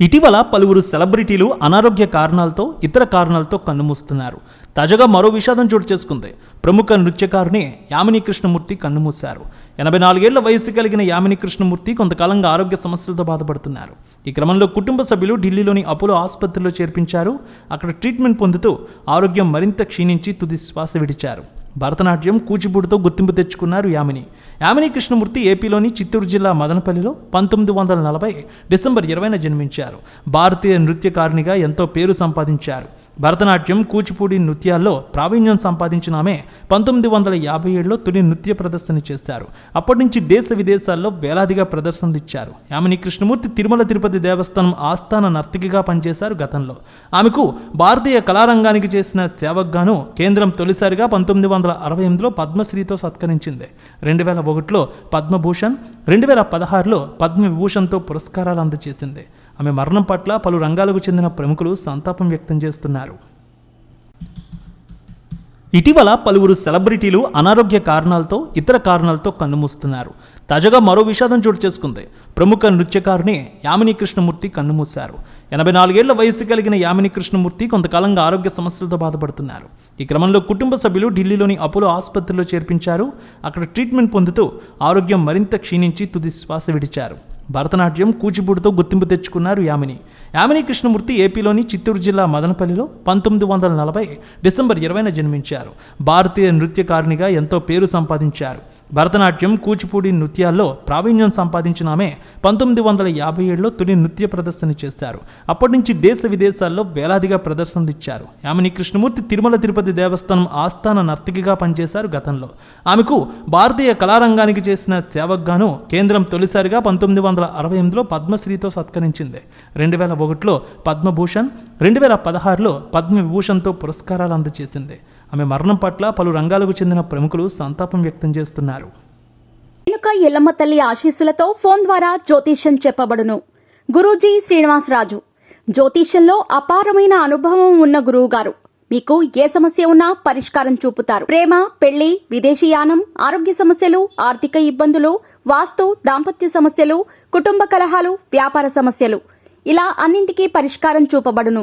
ఇటీవల పలువురు సెలబ్రిటీలు అనారోగ్య కారణాలతో ఇతర కారణాలతో కన్నుమూస్తున్నారు. తాజాగా మరో విషాదం చోటు చేసుకుంది. ప్రముఖ నృత్యకారుని యామిని కృష్ణమూర్తి కన్నుమూశారు. ఎనభై నాలుగేళ్ళ వయసు కలిగిన యామిని కృష్ణమూర్తి కొంతకాలంగా ఆరోగ్య సమస్యలతో బాధపడుతున్నారు. ఈ క్రమంలో కుటుంబ సభ్యులు ఢిల్లీలోని అపోలో ఆసుపత్రిలో చేర్పించారు. అక్కడ ట్రీట్మెంట్ పొందుతూ ఆరోగ్యం మరింత క్షీణించి తుది శ్వాస విడిచారు. భరతనాట్యం కూచిపూడితో గుర్తింపు తెచ్చుకున్నారు యామిని. యామిని కృష్ణమూర్తి ఏపీలోని చిత్తూరు జిల్లా మదనపల్లిలో పంతొమ్మిది వందల నలభై డిసెంబర్ ఇరవైన జన్మించారు. భారతీయ నృత్యకారునిగా ఎంతో పేరు సంపాదించారు. భరతనాట్యం కూచిపూడి నృత్యాల్లో ప్రావీణ్యం సంపాదించిన ఆమె పంతొమ్మిది వందల యాభై ఏడులో తొలి నృత్య ప్రదర్శన చేశారు. అప్పటి నుంచి దేశ విదేశాల్లో వేలాదిగా ప్రదర్శనలు ఇచ్చారు. యామిని కృష్ణమూర్తి తిరుమల తిరుపతి దేవస్థానం ఆస్థాన నర్తకిగా పనిచేశారు గతంలో. ఆమెకు భారతీయ కళారంగానికి చేసిన సేవగ్గాను కేంద్రం తొలిసారిగా పంతొమ్మిది వందల అరవై ఎనిమిదిలో పద్మశ్రీతో సత్కరించింది. రెండు వేల ఒకటిలో పద్మభూషణ్ రెండు వేల పదహారులో పద్మవిభూషణ్తో పురస్కారాలు అందజేసింది. ఆమె మరణం పట్ల పలు రంగాలకు చెందిన ప్రముఖులు సంతాపం వ్యక్తం చేస్తున్నారు. ఇటీవల పలువురు సెలబ్రిటీలు అనారోగ్య కారణాలతో ఇతర కారణాలతో కన్నుమూస్తున్నారు. తాజాగా మరో విషాదం చోటు చేసుకుంది. ప్రముఖ నృత్యకారుని యామిని కృష్ణమూర్తి కన్నుమూశారు. ఎనభై నాలుగేళ్ళ వయసు కలిగిన యామిని కృష్ణమూర్తి కొంతకాలంగా ఆరోగ్య సమస్యలతో బాధపడుతున్నారు. ఈ క్రమంలో కుటుంబ సభ్యులు ఢిల్లీలోని అపోలో ఆసుపత్రిలో చేర్పించారు. అక్కడ ట్రీట్మెంట్ పొందుతూ ఆరోగ్యం మరింత క్షీణించి తుది శ్వాస విడిచారు. భరతనాట్యం కూచిపూడితో గుర్తింపు తెచ్చుకున్నారు యామిని. యామిని కృష్ణమూర్తి ఏపీలోని చిత్తూరు జిల్లా మదనపల్లిలో పంతొమ్మిది వందల నలభై డిసెంబర్ ఇరవైన జన్మించారు. భారతీయ నృత్యకారిణిగా ఎంతో పేరు సంపాదించారు. భరతనాట్యం కూచిపూడి నృత్యాల్లో ప్రావీణ్యం సంపాదించిన ఆమె పంతొమ్మిది వందల యాభై ఏడులో తొలి నృత్య ప్రదర్శన చేశారు. అప్పటి నుంచి దేశ విదేశాల్లో వేలాదిగా ప్రదర్శనలు ఇచ్చారు యామిని కృష్ణమూర్తి తిరుమల తిరుపతి దేవస్థానం ఆస్థాన నర్తకిగా పనిచేశారు గతంలో. ఆమెకు భారతీయ కళారంగానికి చేసిన సేవగ్గాను కేంద్రం తొలిసారిగా పంతొమ్మిది వందల అరవై ఎనిమిదిలో పద్మశ్రీతో సత్కరించింది. రెండు వేల ఒకటిలో పద్మభూషణ్ రెండు వేల పదహారులో పద్మవిభూషణ్తో పురస్కారాలు అందజేసింది. ఆమె మరణం పట్ల పలు రంగాలకు చెందిన ప్రముఖులు సంతాపం వ్యక్తం చేస్తున్నారు. వెనుక ఎల్లమ్మ తల్లి ఆశీస్సులతో ఫోన్ ద్వారా జ్యోతిష్యం చెప్పబడును. గురూజీ శ్రీనివాసరాజు జ్యోతిష్యంలో అపారమైన అనుభవం ఉన్న గురువు గారు మీకు ఏ సమస్య ఉన్నా పరిష్కారం చూపుతారు. ప్రేమ పెళ్ళి విదేశీయానం ఆరోగ్య సమస్యలు ఆర్థిక ఇబ్బందులు వాస్తు దాంపత్య సమస్యలు కుటుంబ కలహాలు వ్యాపార సమస్యలు. ఇలా అన్నింటికీ పరిష్కారం చూపబడును.